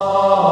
Oh.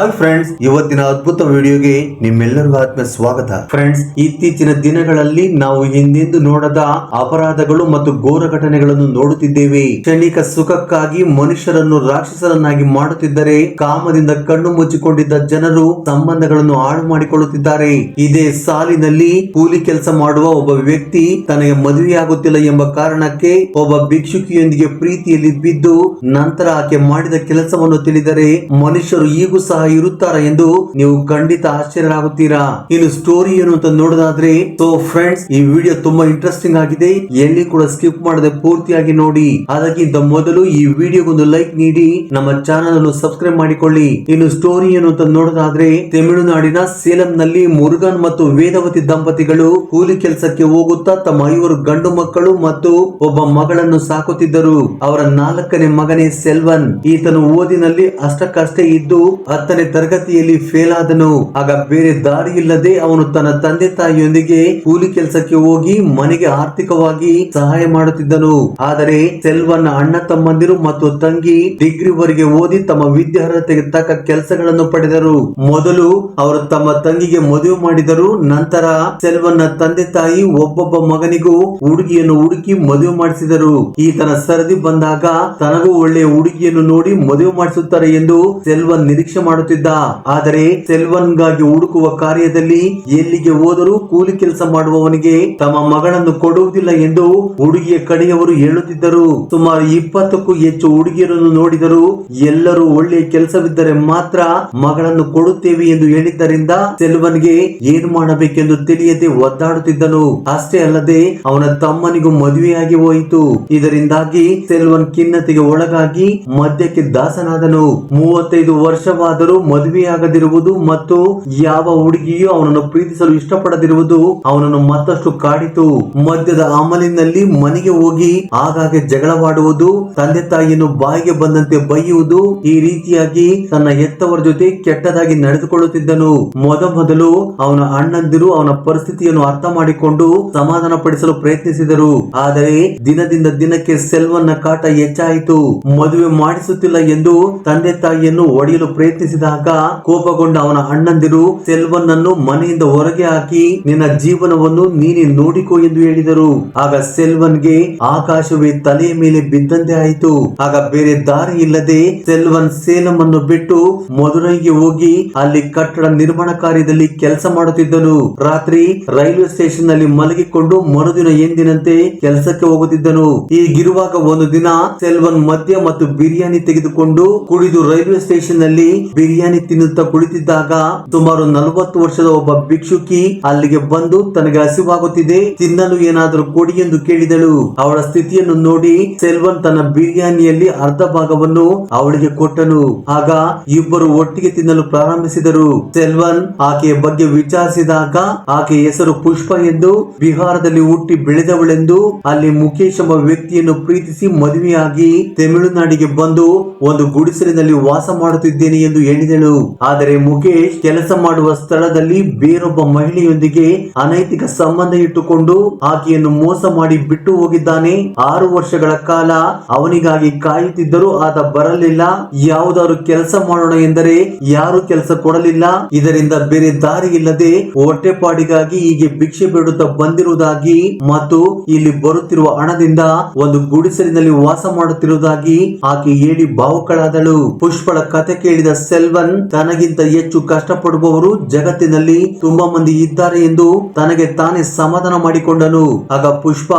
Hi friends, ಇವತ್ತಿನ ಅದ್ಭುತ ವಿಡಿಯೋಗೆ ನಿಮ್ಮೆಲ್ಲರಿಗೂ ಆತ್ಮ ಸ್ವಾಗತ. ಫ್ರೆಂಡ್ಸ್, ಇತ್ತೀಚಿನ ದಿನಗಳಲ್ಲಿ ನಾವು ಹಿಂದೆಂದು ನೋಡದ ಅಪರಾಧಗಳು ಮತ್ತು ಘೋರ ಘಟನೆಗಳನ್ನು ನೋಡುತ್ತಿದ್ದೇವೆ. ಕ್ಷಣಿಕ ಸುಖಕ್ಕಾಗಿ ಮನುಷ್ಯರನ್ನು ರಾಕ್ಷಸರನ್ನಾಗಿ ಮಾಡುತ್ತಿದ್ದರೆ, ಕಾಮದಿಂದ ಕಣ್ಣು ಮುಚ್ಚಿಕೊಂಡಿದ್ದ ಜನರು ಸಂಬಂಧಗಳನ್ನು ಹಾಳು ಮಾಡಿಕೊಳ್ಳುತ್ತಿದ್ದಾರೆ. ಇದೇ ಸಾಲಿನಲ್ಲಿ ಕೂಲಿ ಕೆಲಸ ಮಾಡುವ ಒಬ್ಬ ವ್ಯಕ್ತಿ ತನಗೆ ಮದುವೆಯಾಗುತ್ತಿಲ್ಲ ಎಂಬ ಕಾರಣಕ್ಕೆ ಒಬ್ಬ ಭಿಕ್ಷುಕಿಯೊಂದಿಗೆ ಪ್ರೀತಿಯಲ್ಲಿ ಬಿದ್ದು ನಂತರ ಆಕೆ ಮಾಡಿದ ಕೆಲಸವನ್ನು ತಿಳಿದರೆ ಮನುಷ್ಯರು ಈಗೂ ಸಹ ಇರುತ್ತಾರ ಎಂದು ನೀವು ಖಂಡಿತ ಆಶ್ಚರ್ಯರಾಗುತ್ತೀರಾ? ಇನ್ನು ಸ್ಟೋರಿ ಏನು ಅಂತ ನೋಡೋದಾದ್ರೆ ಸೊ ಫ್ರೆಂಡ್ಸ್ ಈ ವಿಡಿಯೋ ತುಂಬಾ ಇಂಟ್ರೆಸ್ಟಿಂಗ್ ಆಗಿದೆ. ಎಲ್ಲಿ ಕೂಡ ಸ್ಕಿಪ್ ಮಾಡದೆ ಪೂರ್ತಿಯಾಗಿ ನೋಡಿ. ಅದಕ್ಕಿಂತ ಮೊದಲು ಈ ವಿಡಿಯೋಗೊಂದು ಲೈಕ್ ನೀಡಿ, ನಮ್ಮ ಚಾನಲ್ ಅನ್ನು ಸಬ್ಸ್ಕ್ರೈಬ್ ಮಾಡಿಕೊಳ್ಳಿ. ಇನ್ನು ಸ್ಟೋರಿ ಏನು ಅಂತ ನೋಡೋದಾದ್ರೆ, ತಮಿಳುನಾಡಿನ ಸೇಲಂನಲ್ಲಿ ಮುರುಗನ್ ಮತ್ತು ವೇದವತಿ ದಂಪತಿಗಳು ಕೂಲಿ ಕೆಲಸಕ್ಕೆ ಹೋಗುತ್ತಾ ತಮ್ಮ ಐವರು ಗಂಡು ಮಕ್ಕಳು ಮತ್ತು ಒಬ್ಬ ಮಗಳನ್ನು ಸಾಕುತ್ತಿದ್ದರು. ಅವರ ನಾಲ್ಕನೇ ಮಗನೇ ಸೆಲ್ವನ್. ಈತನು ಓದಿನಲ್ಲಿ ಅಷ್ಟಕ್ಕಷ್ಟೇ ಇದ್ದು, ಹತ್ತನೇ ತರಗತಿಯಲ್ಲಿ ಫೇಲ್ ಆದನು. ಆಗ ಬೇರೆ ದಾರಿ ಇಲ್ಲದೆ ಅವನು ತನ್ನ ತಂದೆ ತಾಯಿಯೊಂದಿಗೆ ಕೂಲಿ ಕೆಲಸಕ್ಕೆ ಹೋಗಿ ಮನೆಗೆ ಆರ್ಥಿಕವಾಗಿ ಸಹಾಯ ಮಾಡುತ್ತಿದ್ದನು. ಆದರೆ ಸೆಲ್ವನ್ ಅಣ್ಣ ತಮ್ಮಂದಿರು ಮತ್ತು ತಂಗಿ ಡಿಗ್ರಿ ವರೆಗೆ ಓದಿ ತಮ್ಮ ವಿದ್ಯಾರ್ಹತೆಗೆ ತಕ್ಕ ಕೆಲಸಗಳನ್ನು ಪಡೆದರು. ಮೊದಲು ಅವರು ತಮ್ಮ ತಂಗಿಗೆ ಮದುವೆ ಮಾಡಿದರು. ನಂತರ ಸೆಲ್ವನ್ನ ತಂದೆ ತಾಯಿ ಒಬ್ಬೊಬ್ಬ ಮಗನಿಗೂ ಹುಡುಗಿಯನ್ನು ಹುಡುಕಿ ಮದುವೆ ಮಾಡಿಸಿದರು. ಈತನ ಸರದಿ ಬಂದಾಗ ತನಗೂ ಒಳ್ಳೆಯ ಹುಡುಗಿಯನ್ನು ನೋಡಿ ಮದುವೆ ಮಾಡಿಸುತ್ತಾರೆ ಎಂದು ಸೆಲ್ವನ್ ನಿರೀಕ್ಷೆ ಮಾಡುತ್ತಿದ್ದ ಆದರೆ ಸೆಲ್ವನ್ಗಾಗಿ ಹುಡುಕುವ ಕಾರ್ಯದಲ್ಲಿ ಎಲ್ಲಿಗೆ ಹೋದರೂ ಕೂಲಿ ಕೆಲಸ ಮಾಡುವವನಿಗೆ ತಮ್ಮ ಮಗಳನ್ನು ಕೊಡುವುದಿಲ್ಲ ಎಂದು ಹುಡುಗಿಯ ಕಡೆಯವರು ಹೇಳುತ್ತಿದ್ದರು. ಸುಮಾರು ಇಪ್ಪತ್ತಕ್ಕೂ ಹೆಚ್ಚು ಹುಡುಗಿಯರನ್ನು ನೋಡಿದರು ಎಲ್ಲರೂ ಒಳ್ಳೆಯ ಕೆಲಸವಿದ್ದರೆ ಮಾತ್ರ ಮಗಳನ್ನು ಕೊಡುತ್ತೇವೆ ಎಂದು ಹೇಳಿದ್ದರಿಂದ ಸೆಲ್ವನ್ಗೆ ಏನು ಮಾಡಬೇಕೆಂದು ತಿಳಿಯದೆ ಒದ್ದಾಡುತ್ತಿದ್ದನು. ಅಷ್ಟೇ ಅಲ್ಲದೆ ಅವನ ತಮ್ಮನಿಗೂ ಮದುವೆಯಾಗಿ ಹೋಯಿತು. ಇದರಿಂದಾಗಿ ಸೆಲ್ವನ್ ಖಿನ್ನತೆಗೆ ಒಳಗಾಗಿ ಮದ್ಯಕ್ಕೆ ದಾಸನಾದನು. ಮೂವತ್ತೈದು ವರ್ಷವಾದರೂ ಮದುವೆಯಾಗದಿರುವುದು ಮತ್ತು ಯಾವ ಹುಡುಗಿಯೂ ಅವನನ್ನು ಪ್ರೀತಿಸಲು ಇಷ್ಟಪಡದಿರುವುದು ಅವನನ್ನು ಮತ್ತಷ್ಟು ಕಾಡಿತು. ಮದ್ಯದ ಅಮಲಿನಲ್ಲಿ ಮನೆಗೆ ಹೋಗಿ ಆಗಾಗ್ಗೆ ಜಗಳವಾಡುವುದು, ತಂದೆ ತಾಯಿಯನ್ನು ಬಾಯಿಗೆ ಬಂದಂತೆ ಬೈಯುವುದು, ಈ ರೀತಿಯಾಗಿ ತನ್ನ ಹೆತ್ತವರ ಜೊತೆ ಕೆಟ್ಟದಾಗಿ ನಡೆದುಕೊಳ್ಳುತ್ತಿದ್ದನು. ಮೊದಮೊದಲು ಅವನ ಅಣ್ಣಂದಿರು ಅವನ ಪರಿಸ್ಥಿತಿಯನ್ನು ಅರ್ಥ ಮಾಡಿಕೊಂಡು ಸಮಾಧಾನ ಪಡಿಸಲು ಪ್ರಯತ್ನಿಸಿದರು. ಆದರೆ ದಿನದಿಂದ ದಿನಕ್ಕೆ ಸೆಲ್ವನ್ನ ಕಾಟ ಹೆಚ್ಚಾಯಿತು. ಮದುವೆ ಮಾಡಿಸುತ್ತಿಲ್ಲ ಎಂದು ತಂದೆ ತಾಯಿಯನ್ನು ಒಡೆಯಲು ಪ್ರಯತ್ನಿಸಿದಾಗ ಕೋಪಗೊಂಡ ಅವನ ಅಣ್ಣಂದಿರು ಸೆಲ್ವನ್ ಅನ್ನು ಮನೆಯಿಂದ ಹೊರಗೆ ಹಾಕಿ, ನಿನ್ನ ಜೀವನವನ್ನು ನೀನೆ ನೋಡಿಕೋ ಎಂದು ಹೇಳಿದರು. ಆಗ ಸೆಲ್ವನ್ಗೆ ಆಕಾಶವೇ ತಲೆಯ ಮೇಲೆ ಬಿದ್ದಂತೆ ಆಯಿತು. ಆಗ ಬೇರೆ ದಾರಿ ಇಲ್ಲದೆ ಸೆಲ್ವನ್ ಸೇಲಂ ಅನ್ನು ಬಿಟ್ಟು ಮದುರೈಗೆ ಹೋಗಿ ಅಲ್ಲಿ ಕಟ್ಟಡ ನಿರ್ಮಾಣ ಕಾರ್ಯದಲ್ಲಿ ಕೆಲಸ ಮಾಡುತ್ತಿದ್ದನು. ರಾತ್ರಿ ರೈಲ್ವೆ ಸ್ಟೇಷನ್ನಲ್ಲಿ ಮಲಗಿಕೊಂಡು ಮರುದಿನ ಎಂದಿನಂತೆ ಕೆಲಸಕ್ಕೆ ಹೋಗುತ್ತಿದ್ದನು. ಈಗಿರುವಾಗ ಒಂದು ದಿನ ಸೆಲ್ವನ್ ಮದ್ಯ ಮತ್ತು ಬಿರಿಯಾನಿ ತೆಗೆದುಕೊಂಡು ಕುಡಿದು ರೈಲ್ವೆ ಸ್ಟೇಷನ್ನಲ್ಲಿ ಬಿರಿಯಾನಿ ತಿನ್ನುತ್ತಾ ಕುಳಿತಿದ್ದಾಗ ಸುಮಾರು ನಲವತ್ತು ವರ್ಷದ ಒಬ್ಬ ಭಿಕ್ಷುಕಿ ಅಲ್ಲಿಗೆ ಬಂದು ತನಗೆ ಹಸಿವಾಗುತ್ತಿದೆ. ತಿನ್ನಲು ಏನಾದರೂ ಕೊಡಿ ಎಂದು ಕೇಳಿದಳು. ಅವಳ ಸ್ಥಿತಿಯನ್ನು ನೋಡಿ ಸೆಲ್ವನ್ ತನ್ನ ಬಿರಿಯಾನಿಯಲ್ಲಿ ಅರ್ಧ ಭಾಗವನ್ನು ಅವಳಿಗೆ ಕೊಟ್ಟನು. ಆಗ ಇಬ್ಬರು ಒಟ್ಟಿಗೆ ತಿನ್ನಲು ಪ್ರಾರಂಭಿಸಿದರು. ಸೆಲ್ವನ್ ಆಕೆಯ ಬಗ್ಗೆ ವಿಚಾರಿಸಿದಾಗ ಆಕೆ ಹೆಸರು ಪುಷ್ಪ ಎಂದು ಬಿಹಾರದಲ್ಲಿ ಹುಟ್ಟಿ ಬೆಳೆದವಳೆಂದು ಅಲ್ಲಿ ಮುಖೇಶ್ ಎಂಬ ವ್ಯಕ್ತಿಯನ್ನು ಪ್ರೀತಿಸಿ ಮದುವೆಯಾಗಿ ತಮಿಳುನಾಡಿಗೆ ಬಂದು ಒಂದು ಗುಡಿಸಲಿನಲ್ಲಿ ವಾಸ ಮಾಡುತ್ತಿದ್ದೇನೆ ಎಂದು ಆದರೆ ಮುಖೇಶ್ ಕೆಲಸ ಮಾಡುವ ಸ್ಥಳದಲ್ಲಿ ಬೇರೊಬ್ಬ ಮಹಿಳೆಯೊಂದಿಗೆ ಅನೈತಿಕ ಸಂಬಂಧ ಇಟ್ಟುಕೊಂಡು ಆಕೆಯನ್ನು ಮೋಸ ಮಾಡಿ ಬಿಟ್ಟು ಹೋಗಿದ್ದಾನೆ. ಆರು ವರ್ಷಗಳ ಕಾಲ ಅವನಿಗಾಗಿ ಕಾಯುತ್ತಿದ್ದರೂ ಆತ ಬರಲಿಲ್ಲ. ಯಾವುದಾದ್ರು ಕೆಲಸ ಮಾಡೋಣ ಎಂದರೆ ಯಾರು ಕೆಲಸ ಕೊಡಲಿಲ್ಲ. ಇದರಿಂದ ಬೇರೆ ದಾರಿ ಇಲ್ಲದೆ ಹೊಟ್ಟೆಪಾಡಿಗಾಗಿ ಹೀಗೆ ಭಿಕ್ಷೆ ಬೇಡುತ್ತಾ ಬಂದಿರುವುದಾಗಿ ಮತ್ತು ಇಲ್ಲಿ ಬರುತ್ತಿರುವ ಹಣದಿಂದ ಒಂದು ಗುಡಿಸಲಿನಲ್ಲಿ ವಾಸ ಮಾಡುತ್ತಿರುವುದಾಗಿ ಆಕೆ ಹೇಳಿ ಭಾವುಕಳಾದಳು. ಪುಷ್ಪಳ ಕತೆ ಕೇಳಿದ ಸೆಲ್ವನ್ ತನಗಿಂತ ಹೆಚ್ಚು ಕಷ್ಟಪಡುವವರು ಜಗತ್ತಿನಲ್ಲಿ ತುಂಬಾ ಮಂದಿ ಇದ್ದಾರೆ ಎಂದು ತನಗೆ ತಾನೇ ಸಮಾಧಾನ ಮಾಡಿಕೊಂಡನು. ಆಗ ಪುಷ್ಪ,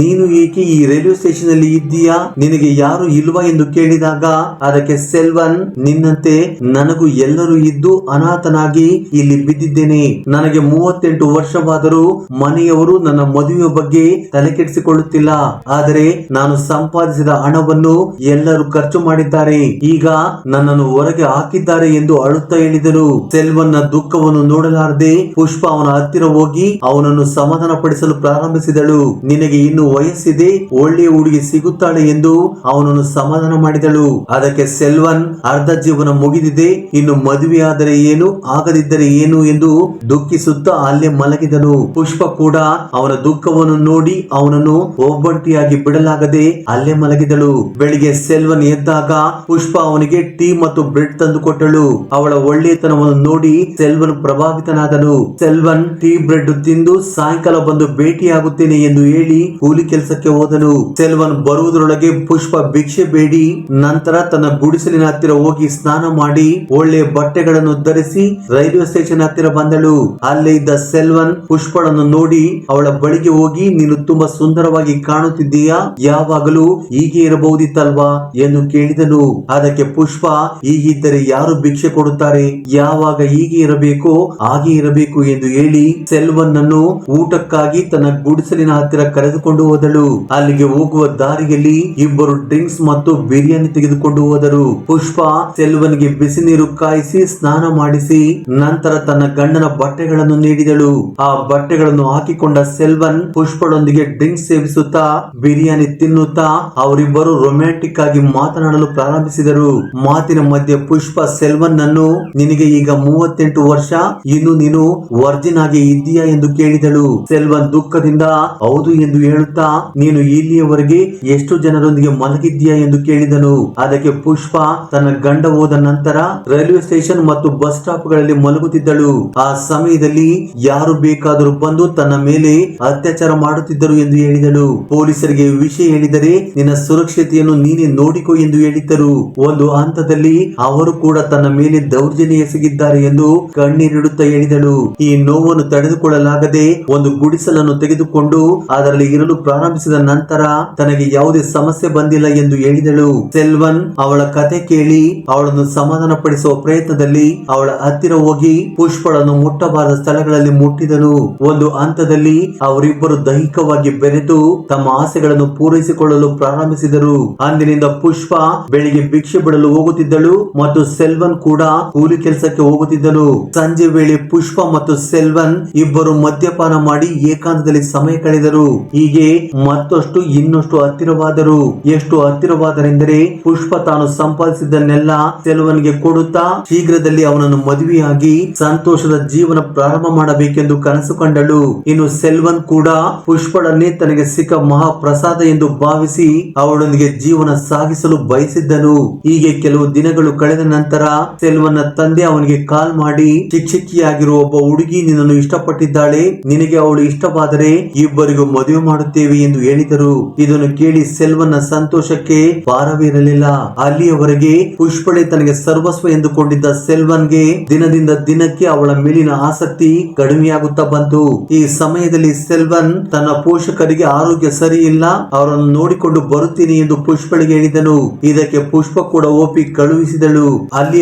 ನೀನು ಏಕೆ ಈ ರೈಲ್ವೆ ಸ್ಟೇಷನ್ ಅಲ್ಲಿ ಇದ್ದೀಯಾ? ನಿನಗೆ ಯಾರು ಇಲ್ವಾ ಎಂದು ಕೇಳಿದಾಗ, ಅದಕ್ಕೆ ಸೆಲ್ವನ್, ನಿನ್ನಂತೆ ನನಗೂ ಎಲ್ಲರೂ ಇದ್ದು ಅನಾಥನಾಗಿ ಇಲ್ಲಿ ಬಿದ್ದಿದ್ದೇನೆ. ನನಗೆ ಮೂವತ್ತೆಂಟು ವರ್ಷವಾದರೂ ಮನೆಯವರು ನನ್ನ ಮದುವೆಯ ಬಗ್ಗೆ ತಲೆ ಕೆಡಿಸಿಕೊಳ್ಳುತ್ತಿಲ್ಲ ಆದರೆ ನಾನು ಸಂಪಾದಿಸಿದ ಹಣವನ್ನು ಎಲ್ಲರೂ ಖರ್ಚು ಮಾಡಿದ್ದಾರೆ. ಈಗ ನನ್ನನ್ನು ಹೊರಗೆ ಹಾಕಿದ್ದಾರೆ ಎಂದು ಅಳುತ್ತಾ ಹೇಳಿದರು ಸೆಲ್ವನ್ನ ದುಃಖವನ್ನು ನೋಡಲಾರದೆ ಪುಷ್ಪ ಅವನ ಹತ್ತಿರ ಹೋಗಿ ಅವನನ್ನು ಸಮಾಧಾನ ಪಡಿಸಲು ಪ್ರಾರಂಭಿಸಿದಳು. ನಿನಗೆ ಇನ್ನು ವಯಸ್ಸಿದೆ, ಒಳ್ಳೆಯ ಹುಡುಗಿ ಸಿಗುತ್ತಾಳೆ ಎಂದು ಅವನನ್ನು ಸಮಾಧಾನ ಮಾಡಿದಳು. ಅದಕ್ಕೆ ಸೆಲ್ವನ್, ಅರ್ಧ ಜೀವನ ಮುಗಿದಿದೆ, ಇನ್ನು ಮದುವೆಯಾದರೆ ಏನು, ಆಗದಿದ್ದರೆ ಏನು ಎಂದು ದುಃಖಿಸುತ್ತಾ ಅಲ್ಲೇ ಮಲಗಿದನು. ಪುಷ್ಪ ಕೂಡ ಅವನ ದುಃಖವನ್ನು ನೋಡಿ ಅವನನ್ನು ಒಬ್ಬಂಟಿಯಾಗಿ ಬಿಡಲಾಗದೆ ಅಲ್ಲೇ ಮಲಗಿದಳು. ಬೆಳಿಗ್ಗೆ ಸೆಲ್ವನ್ ಎದ್ದಾಗ ಪುಷ್ಪ ಅವನಿಗೆ ಟೀ ಮತ್ತು ಬ್ರೆಡ್ ತಂದು ಕೊಟ್ಟಳು. ಅವಳ ಒಳ್ಳೆಯತನವನ್ನು ನೋಡಿ ಸೆಲ್ವನ್ ಪ್ರಭಾವಿತನಾದನು. ಸೆಲ್ವನ್ ಟೀ ಬ್ರೆಡ್ ತಿಂದು ಸಾಯಂಕಾಲ ಬಂದು ಭೇಟಿಯಾಗುತ್ತೇನೆ ಎಂದು ಹೇಳಿ ಕೂಲಿ ಕೆಲಸಕ್ಕೆ ಹೋದನು. ಸೆಲ್ವನ್ ಬರುವುದರೊಳಗೆ ಪುಷ್ಪ ಭಿಕ್ಷೆ ಬೇಡಿ. ನಂತರ ತನ್ನ ಗುಡಿಸಲಿನ ಹತ್ತಿರ ಹೋಗಿ ಸ್ನಾನ ಮಾಡಿ ಒಳ್ಳೆಯ ಬಟ್ಟೆಗಳನ್ನು ಧರಿಸಿ ರೈಲ್ವೆ ಸ್ಟೇಷನ್ ಹತ್ತಿರ ಬಂದಳು. ಅಲ್ಲೇ ಇದ್ದ ಸೆಲ್ವನ್ ಪುಷ್ಪಳನ್ನು ನೋಡಿ ಅವಳ ಬಳಿಗೆ ಹೋಗಿ, ನೀನು ತುಂಬಾ ಸುಂದರವಾಗಿ ಕಾಣುತ್ತಿದ್ದೀಯಾ? ಯಾವಾಗಲೂ ಹೀಗೆ ಇರಬಹುದಿತ್ತಲ್ವಾ? ಎಂದು ಕೇಳಿದನು. ಅದಕ್ಕೆ ಪುಷ್ಪ, ಹೀಗಿದ್ದರೆ ಯಾರು ಭಿಕ್ಷೆ ಕೊಡುತ್ತಾರೆ. ಯಾವಾಗ ಹೀಗೆ ಇರಬೇಕೋ ಹಾಗೆ ಇರಬೇಕು ಎಂದು ಹೇಳಿ ಸೆಲ್ವನ್ ಅನ್ನು ಊಟಕ್ಕಾಗಿ ತನ್ನ ಗುಡಿಸಲಿನ ಹತ್ತಿರ ಕರೆದುಕೊಂಡು ಹೋದಳು. ಅಲ್ಲಿಗೆ ಹೋಗುವ ದಾರಿಯಲ್ಲಿ ಇಬ್ಬರು ಡ್ರಿಂಕ್ಸ್ ಮತ್ತು ಬಿರಿಯಾನಿ ತೆಗೆದುಕೊಂಡು ಹೋದರು. ಪುಷ್ಪ ಸೆಲ್ವನ್ಗೆ ಬಿಸಿ ನೀರು ಕಾಯಿಸಿ ಸ್ನಾನ ಮಾಡಿಸಿ ನಂತರ ತನ್ನ ಗಂಡನ ಬಟ್ಟೆಗಳನ್ನು ನೀಡಿದಳು. ಆ ಬಟ್ಟೆಗಳನ್ನು ಹಾಕಿಕೊಂಡ ಸೆಲ್ವನ್ ಪುಷ್ಪಳೊಂದಿಗೆ ಡ್ರಿಂಕ್ಸ್ ಸೇವಿಸುತ್ತಾ, ಬಿರಿಯಾನಿ ತಿನ್ನುತ್ತಾ, ಅವರಿಬ್ಬರು ರೊಮ್ಯಾಂಟಿಕ್ ಆಗಿ ಮಾತನಾಡಲು ಪ್ರಾರಂಭಿಸಿದರು. ಮಾತಿನ ಮಧ್ಯೆ ಪುಷ್ಪ ನನ್ನು ನಿನಗೆ ಈಗ ಮೂವತ್ತೆಂಟು ವರ್ಷ, ಇನ್ನು ನೀನು ವರ್ಜಿನ್ ಆಗಿ ಇದ್ದೀಯಾ ಎಂದು ಕೇಳಿದಳು. ಸೆಲ್ವನ್ ದುಃಖದಿಂದ, ಹೌದು ಎಂದು ಹೇಳುತ್ತಾ, ನೀನು ಇಲ್ಲಿಯವರೆಗೆ ಎಷ್ಟು ಜನರೊಂದಿಗೆ ಮಲಗಿದ್ದೀಯಾ ಎಂದು ಕೇಳಿದನು. ಅದಕ್ಕೆ ಪುಷ್ಪ ತನ್ನ ಗಂಡ ಹೋದ ನಂತರ ರೈಲ್ವೆ ಸ್ಟೇಷನ್ ಮತ್ತು ಬಸ್ ಸ್ಟಾಪ್ಗಳಲ್ಲಿ ಮಲಗುತ್ತಿದ್ದಳು. ಆ ಸಮಯದಲ್ಲಿ ಯಾರು ಬೇಕಾದರೂ ಬಂದು ತನ್ನ ಮೇಲೆ ಅತ್ಯಾಚಾರ ಮಾಡುತ್ತಿದ್ದರು ಎಂದು ಹೇಳಿದಳು. ಪೊಲೀಸರಿಗೆ ವಿಷಯ ಹೇಳಿದರೆ, ನಿನ್ನ ಸುರಕ್ಷತೆಯನ್ನು ನೀನೇ ನೋಡಿಕೊ ಎಂದು ಹೇಳಿದ್ದರು. ಒಂದು ಹಂತದಲ್ಲಿ ಅವರು ಕೂಡ ಮೇಲೆ ದೌರ್ಜನ್ಯ ಎಸಗಿದ್ದಾರೆ ಎಂದು ಕಣ್ಣೀರಿಡುತ್ತಾ ಹೇಳಿದಳು. ಈ ನೋವನ್ನು ತಡೆದುಕೊಳ್ಳಲಾಗದೆ ಒಂದು ಗುಡಿಸಲನ್ನು ತೆಗೆದುಕೊಂಡು ಅದರಲ್ಲಿ ಇರಲು ಪ್ರಾರಂಭಿಸಿದ ನಂತರ ತನಗೆ ಯಾವುದೇ ಸಮಸ್ಯೆ ಬಂದಿಲ್ಲ ಎಂದು ಹೇಳಿದಳು. ಸೆಲ್ವನ್, ಅವಳ ಕತೆ ಕೇಳಿ ಅವಳನ್ನು ಸಮಾಧಾನ ಪಡಿಸುವ ಪ್ರಯತ್ನದಲ್ಲಿ ಅವಳ ಹತ್ತಿರ ಹೋಗಿ ಪುಷ್ಪಳನ್ನು ಮುಟ್ಟಬಾರದ ಸ್ಥಳಗಳಲ್ಲಿ ಮುಟ್ಟಿದನು. ಒಂದು ಹಂತದಲ್ಲಿ ಅವರಿಬ್ಬರು ದೈಹಿಕವಾಗಿ ಬೆರೆತು ತಮ್ಮ ಆಸೆಗಳನ್ನು ಪೂರೈಸಿಕೊಳ್ಳಲು ಪ್ರಾರಂಭಿಸಿದರು. ಅಂದಿನಿಂದ ಪುಷ್ಪ ಬೆಳಿಗ್ಗೆ ಭಿಕ್ಷೆ ಬಿಡಲು ಹೋಗುತ್ತಿದ್ದಳು ಮತ್ತು ಸೆಲ್ವನ್ ಕೂಡ ಕೂಲಿ ಕೆಲಸಕ್ಕೆ ಹೋಗುತ್ತಿದ್ದನು ಸಂಜೆ ವೇಳೆ ಪುಷ್ಪ ಮತ್ತು ಸೆಲ್ವನ್ ಇಬ್ಬರು ಮದ್ಯಪಾನ ಮಾಡಿ ಏಕಾಂತದಲ್ಲಿ ಸಮಯ ಕಳೆದರು. ಹೀಗೆ ಮತ್ತಷ್ಟು ಇನ್ನಷ್ಟು ಹತ್ತಿರವಾದರು. ಎಷ್ಟು ಹತ್ತಿರವಾದರೆಂದರೆ ಪುಷ್ಪ ತಾನು ಸಂಪಾದಿಸಿದ್ದನ್ನೆಲ್ಲ ಸೆಲ್ವನ್ಗೆ ಕೊಡುತ್ತಾ ಶೀಘ್ರದಲ್ಲಿ ಅವನನ್ನು ಮದುವೆಯಾಗಿ ಸಂತೋಷದ ಜೀವನ ಪ್ರಾರಂಭ ಮಾಡಬೇಕೆಂದು ಕನಸು ಕಂಡಳು. ಇನ್ನು ಸೆಲ್ವನ್ ಕೂಡ ಪುಷ್ಪಳನ್ನೇ ತನಗೆ ಸಿಕ್ಕ ಮಹಾಪ್ರಸಾದ ಎಂದು ಭಾವಿಸಿ ಅವಳೊಂದಿಗೆ ಜೀವನ ಸಾಗಿಸಲು ಬಯಸಿದ್ದನು. ಹೀಗೆ ಕೆಲವು ದಿನಗಳು ಕಳೆದ ನಂತರ ಸೆಲ್ವನ್ನ ತಂದೆ ಅವನಿಗೆ ಕಾಲ್ ಮಾಡಿ ಶಿಕ್ಷಕಿಯಾಗಿರುವ ಒಬ್ಬ ಹುಡುಗಿ ನಿನ್ನನ್ನು ಇಷ್ಟಪಟ್ಟಿದ್ದಾಳೆ, ನಿನಗೆ ಅವಳು ಇಷ್ಟವಾದರೆ ಇಬ್ಬರಿಗೂ ಮದುವೆ ಮಾಡುತ್ತೇವೆ ಎಂದು ಹೇಳಿದರು. ಇದನ್ನು ಕೇಳಿ ಸೆಲ್ವನ್ನ ಸಂತೋಷಕ್ಕೆ ಪಾರವಿರಲಿಲ್ಲ ಅಲ್ಲಿಯವರೆಗೆ ಪುಷ್ಪಳೆ ತನಗೆ ಸರ್ವಸ್ವ ಎಂದುಕೊಂಡಿದ್ದ ಸೆಲ್ವನ್ಗೆ ದಿನದಿಂದ ದಿನಕ್ಕೆ ಅವಳ ಮೇಲಿನ ಆಸಕ್ತಿ ಕಡಿಮೆಯಾಗುತ್ತಾ ಬಂತು. ಈ ಸಮಯದಲ್ಲಿ ಸೆಲ್ವನ್ ತನ್ನ ಪೋಷಕರಿಗೆ ಆರೋಗ್ಯ ಸರಿ ಇಲ್ಲ ಅವರನ್ನು ನೋಡಿಕೊಂಡು ಬರುತ್ತೀನಿ ಎಂದು ಪುಷ್ಪಳಿಗೆ ಹೇಳಿದನು. ಇದಕ್ಕೆ ಪುಷ್ಪ ಕೂಡ ಒಪ್ಪಿ ಕಳುಹಿಸಿದಳು.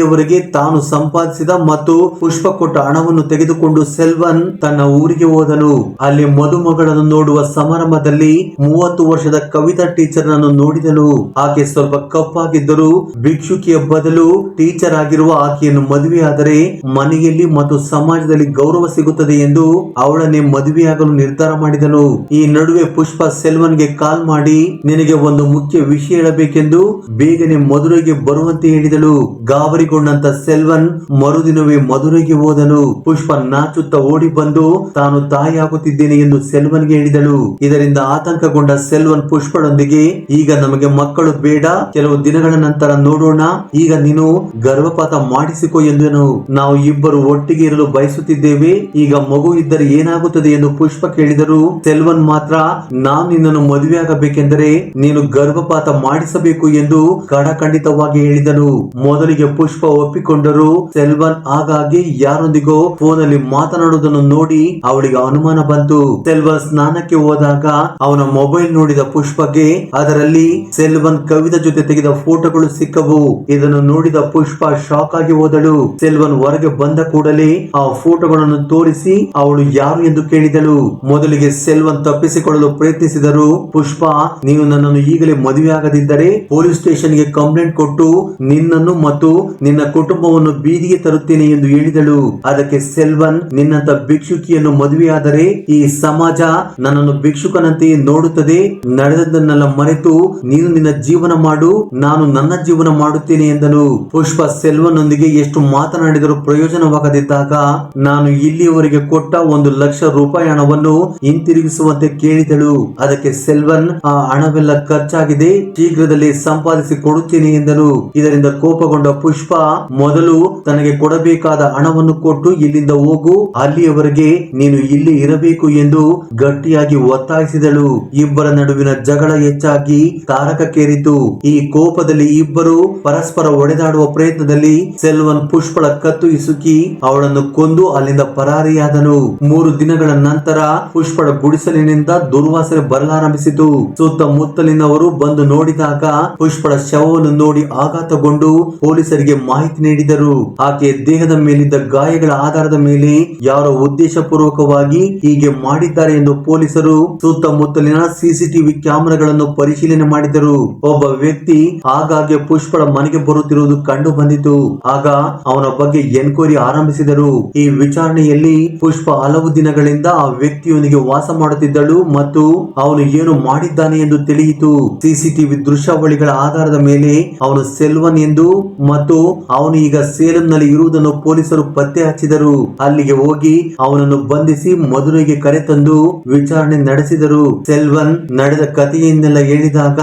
ಅಲ್ಲಿಯವರೆಗೆ ತಾನು ಸಂಪಾದಿಸಿದ ಮತ್ತು ಪುಷ್ಪ ಕೊಟ್ಟ ಹಣವನ್ನು ತೆಗೆದುಕೊಂಡು ಸೆಲ್ವನ್ ತನ್ನ ಊರಿಗೆ ಹೋದನು. ಅಲ್ಲಿ ಮದುಮಗಳನ್ನು ನೋಡುವ ಸಮಾರಂಭದಲ್ಲಿ ಮೂವತ್ತು ವರ್ಷದ ಕವಿತಾ ಟೀಚರ್ ನನ್ನು ನೋಡಿದನು. ಆಕೆ ಸ್ವಲ್ಪ ಕಪ್ಪಾಗಿದ್ದರೂ ಭಿಕ್ಷುಕಿಯ ಬದಲು ಟೀಚರ್ ಆಗಿರುವ ಆಕೆಯನ್ನು ಮದುವೆಯಾದರೆ ಮನೆಯಲ್ಲಿ ಮತ್ತು ಸಮಾಜದಲ್ಲಿ ಗೌರವ ಸಿಗುತ್ತದೆ ಎಂದು ಅವಳನ್ನೇ ಮದುವೆಯಾಗಲು ನಿರ್ಧಾರ ಮಾಡಿದನು. ಈ ನಡುವೆ ಪುಷ್ಪ ಸೆಲ್ವನ್ಗೆ ಕಾಲ್ ಮಾಡಿ, ನಿನಗೆ ಒಂದು ಮುಖ್ಯ ವಿಷಯ ಹೇಳಬೇಕೆಂದು ಬೇಗನೆ ಮಧುರೆಗೆ ಬರುವಂತೆ ಹೇಳಿದಳು. ಗಾಬರಿಗೊಂಡಂತ ಸೆಲ್ವನ್ ಮರುದಿನವೇ ಮಧುರೆಗೆ ಹೋದನು. ಪುಷ್ಪ ನಾಚುತ್ತಾ ಓಡಿ ಬಂದು, ತಾನು ತಾಯಿಯಾಗುತ್ತಿದ್ದೇನೆ ಎಂದು ಸೆಲ್ವನ್ಗೆ ಹೇಳಿದಳು. ಇದರಿಂದ ಆತಂಕಗೊಂಡ ಸೆಲ್ವನ್ ಪುಷ್ಪಳೊಂದಿಗೆ, ಈಗ ನಮಗೆ ಮಕ್ಕಳು ಬೇಡ, ಕೆಲವು ದಿನಗಳ ನಂತರ ನೋಡೋಣ. ಈಗ ನೀನು ಗರ್ಭಪಾತ ಮಾಡಿಸಿಕೊ ಎಂದನು. ನಾವು ಇಬ್ಬರು ಒಟ್ಟಿಗೆ ಇರಲು ಬಯಸುತ್ತಿದ್ದೇವೆ. ಈಗ ಮಗು ಇದ್ದರೆ ಏನಾಗುತ್ತದೆ ಎಂದು ಪುಷ್ಪ ಕೇಳಿದರು. ಸೆಲ್ವನ್ ಮಾತ್ರ, ನಾನು ನಿನ್ನನ್ನು ಮದುವೆಯಾಗಬೇಕೆಂದರೆ ನೀನು ಗರ್ಭಪಾತ ಮಾಡಿಸಬೇಕು ಎಂದು ಕಡಖಂಡಿತವಾಗಿ ಹೇಳಿದನು. ಮೊದಲಿಗೆ ಪುಷ್ಪ ಒಪ್ಪಿಕೊಂಡರು. ಸೆಲ್ವನ್ ಆಗಾಗಿ ಯಾರೊಂದಿಗೋ ಫೋನ್ ಅಲ್ಲಿ ಮಾತನಾಡುವುದನ್ನು ನೋಡಿ ಅವಳಿಗೆ ಅನುಮಾನ ಬಂತು. ಸೆಲ್ವನ್ ಸ್ನಾನಕ್ಕೆ ಹೋದಾಗ ಅವನ ಮೊಬೈಲ್ ನೋಡಿದ ಪುಷ್ಪಗೆ, ಅದರಲ್ಲಿ ಸೆಲ್ವನ್ ಕವಿದ ಜೊತೆ ತೆಗೆದ ಫೋಟೋಗಳು ಸಿಕ್ಕವು. ಇದನ್ನು ನೋಡಿದ ಪುಷ್ಪ ಶಾಕ್ ಆಗಿ ಹೋದಳು. ಸೆಲ್ವನ್ ಹೊರಗೆ ಬಂದ ಕೂಡಲೇ ಆ ಫೋಟೋಗಳನ್ನು ತೋರಿಸಿ ಅವಳು ಯಾರು ಎಂದು ಕೇಳಿದಳು. ಮೊದಲಿಗೆ ಸೆಲ್ವನ್ ತಪ್ಪಿಸಿಕೊಳ್ಳಲು ಪ್ರಯತ್ನಿಸಿದರು. ಪುಷ್ಪ, ನೀವು ನನ್ನನ್ನು ಈಗಲೇ ಮದುವೆ ಆಗದಿದ್ದರೆ ಪೊಲೀಸ್ ಸ್ಟೇಷನ್ಗೆ ಕಂಪ್ಲೇಂಟ್ ಕೊಟ್ಟು ನಿನ್ನನ್ನು ಮತ್ತು ನಿನ್ನ ಕುಟುಂಬವನ್ನು ಬೀದಿಗೆ ತರುತ್ತೇನೆ ಎಂದು ಹೇಳಿದಳು. ಅದಕ್ಕೆ ಸೆಲ್ವನ್ ನಿನ್ನಂತ ಭಿಕ್ಷುಕಿಯನ್ನು ಮದುವೆಯಾದರೆ ಈ ಸಮಾಜ ನನ್ನನ್ನು ಭಿಕ್ಷುಕನಂತೆಯೇ ನೋಡುತ್ತದೆ. ನಡೆದದ್ದನ್ನೆಲ್ಲ ಮರೆತು ನೀನು ನಿನ್ನ ಜೀವನ ಮಾಡು, ನಾನು ನನ್ನ ಜೀವನ ಮಾಡುತ್ತೇನೆ ಎಂದನು. ಪುಷ್ಪ ಸೆಲ್ವನ್ನೊಂದಿಗೆ ಎಷ್ಟು ಮಾತನಾಡಿದರೂ ಪ್ರಯೋಜನವಾಗದಿದ್ದಾಗ ನಾನು ಇಲ್ಲಿಯವರೆಗೆ ಕೊಟ್ಟ ಒಂದು ಲಕ್ಷ ರೂಪಾಯಿ ಹಣವನ್ನು ಹಿಂತಿರುಗಿಸುವಂತೆ ಕೇಳಿದಳು. ಅದಕ್ಕೆ ಸೆಲ್ವನ್, ಆ ಹಣವೆಲ್ಲ ಖರ್ಚಾಗಿದೆ, ಶೀಘ್ರದಲ್ಲಿ ಸಂಪಾದಿಸಿ ಕೊಡುತ್ತೇನೆ ಎಂದನು. ಇದರಿಂದ ಕೋಪಗೊಂಡ ಪುಷ್ಪ ಮೊದಲು ತನಗೆ ಕೊಡಬೇಕಾದ ಹಣವನ್ನು ಕೊಟ್ಟು ಇಲ್ಲಿಂದ ಹೋಗು, ಅಲ್ಲಿಯವರೆಗೆ ನೀನು ಇಲ್ಲಿ ಇರಬೇಕು ಎಂದು ಗಟ್ಟಿಯಾಗಿ ಒತ್ತಾಯಿಸಿದಳು. ಇಬ್ಬರ ನಡುವಿನ ಜಗಳ ಹೆಚ್ಚಾಗಿ ತಾರಕಕ್ಕೇರಿತು. ಈ ಕೋಪದಲ್ಲಿ ಇಬ್ಬರು ಪರಸ್ಪರ ಒಡೆದಾಡುವ ಪ್ರಯತ್ನದಲ್ಲಿ ಸೆಲ್ವನ್ ಪುಷ್ಪಳ ಕತ್ತು ಇಸುಕಿ ಅವಳನ್ನು ಕೊಂದು ಅಲ್ಲಿಂದ ಪರಾರಿಯಾದನು. ಮೂರು ದಿನಗಳ ನಂತರ ಪುಷ್ಪಳ ಗುಡಿಸಲಿನಿಂದ ದುರ್ವಾಸನೆ ಬರಲಾರಂಭಿಸಿತು. ಸುತ್ತಮುತ್ತಲಿನವರು ಬಂದು ನೋಡಿದಾಗ ಪುಷ್ಪಳ ಶವವನ್ನು ನೋಡಿ ಆಘಾತಗೊಂಡು ಪೊಲೀಸರಿಗೆ ಮಾಹಿತಿ ನೀಡಿದರು. ಆಕೆ ದೇಹದ ಮೇಲಿದ್ದ ಗಾಯಗಳ ಆಧಾರದ ಮೇಲೆ ಯಾರೋ ಉದ್ದೇಶಪೂರ್ವಕವಾಗಿ ಹೀಗೆ ಮಾಡಿದ್ದಾರೆ ಎಂದು ಪೊಲೀಸರು ಸುತ್ತಮುತ್ತಲಿನ ಸಿಸಿಟಿವಿ ಕ್ಯಾಮೆರಾಗಳನ್ನು ಪರಿಶೀಲನೆ ಮಾಡಿದರು. ಒಬ್ಬ ವ್ಯಕ್ತಿ ಆಗಾಗ್ಗೆ ಪುಷ್ಪಳ ಮನೆಗೆ ಬರುತ್ತಿರುವುದು ಕಂಡು ಬಂದಿತು ಆಗ ಅವನ ಬಗ್ಗೆ ಎನ್ಕ್ವೈರಿ ಆರಂಭಿಸಿದರು. ಈ ವಿಚಾರಣೆಯಲ್ಲಿ ಪುಷ್ಪ ಹಲವು ದಿನಗಳಿಂದ ಆ ವ್ಯಕ್ತಿಯೊಂದಿಗೆ ವಾಸ ಮಾಡುತ್ತಿದ್ದಳು ಮತ್ತು ಅವನು ಏನು ಮಾಡಿದ್ದಾನೆ ಎಂದು ತಿಳಿಯಿತು. ಸಿಸಿಟಿವಿ ದೃಶ್ಯಾವಳಿಗಳ ಆಧಾರದ ಮೇಲೆ ಅವನು ಸೆಲ್ವನ್ ಎಂದು ಮತ್ತು ಅವನು ಈಗ ಸೇಲಂನಲ್ಲಿ ಇರುವುದನ್ನು ಪೊಲೀಸರು ಪತ್ತೆ ಹಚ್ಚಿದರು. ಅಲ್ಲಿಗೆ ಹೋಗಿ ಅವನನ್ನು ಬಂಧಿಸಿ ಮಧುರೆಗೆ ಕರೆತಂದು ವಿಚಾರಣೆ ನಡೆಸಿದರು. ಸೆಲ್ವನ್ ನಡೆದ ಕಥೆಯನ್ನೆಲ್ಲ ಹೇಳಿದಾಗ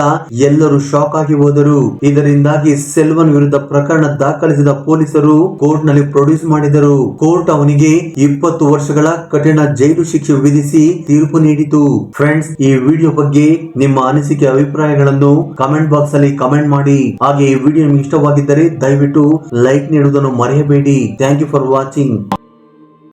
ಎಲ್ಲರೂ ಶಾಕ್ ಆಗಿ ಹೋದರು. ಇದರಿಂದಾಗಿ ಸೆಲ್ವನ್ ವಿರುದ್ಧ ಪ್ರಕರಣ ದಾಖಲಿಸಿದ ಪೊಲೀಸರು ಕೋರ್ಟ್ನಲ್ಲಿ ಪ್ರೊಡ್ಯೂಸ್ ಮಾಡಿದರು. ಕೋರ್ಟ್ ಅವನಿಗೆ ಇಪ್ಪತ್ತು ವರ್ಷಗಳ ಕಠಿಣ ಜೈಲು ಶಿಕ್ಷೆ ವಿಧಿಸಿ ತೀರ್ಪು ನೀಡಿತು. ಫ್ರೆಂಡ್ಸ್, ಈ ವಿಡಿಯೋ ಬಗ್ಗೆ ನಿಮ್ಮ ಅನಿಸಿಕೆ, ಅಭಿಪ್ರಾಯಗಳನ್ನು ಕಮೆಂಟ್ ಬಾಕ್ಸ್ ಅಲ್ಲಿ ಕಮೆಂಟ್ ಮಾಡಿ. ಹಾಗೆ ಈ ವಿಡಿಯೋ ನಿಮ್ಗೆ ಇಷ್ಟವಾಗಿದ್ದರೆ ದಯವಿಟ್ಟು ಲೈಕ್ ನೀಡುವುದನ್ನು ಮರೆಯಬೇಡಿ ಥ್ಯಾಂಕ್ ಯು ಫಾರ್ ವಾಚಿಂಗ್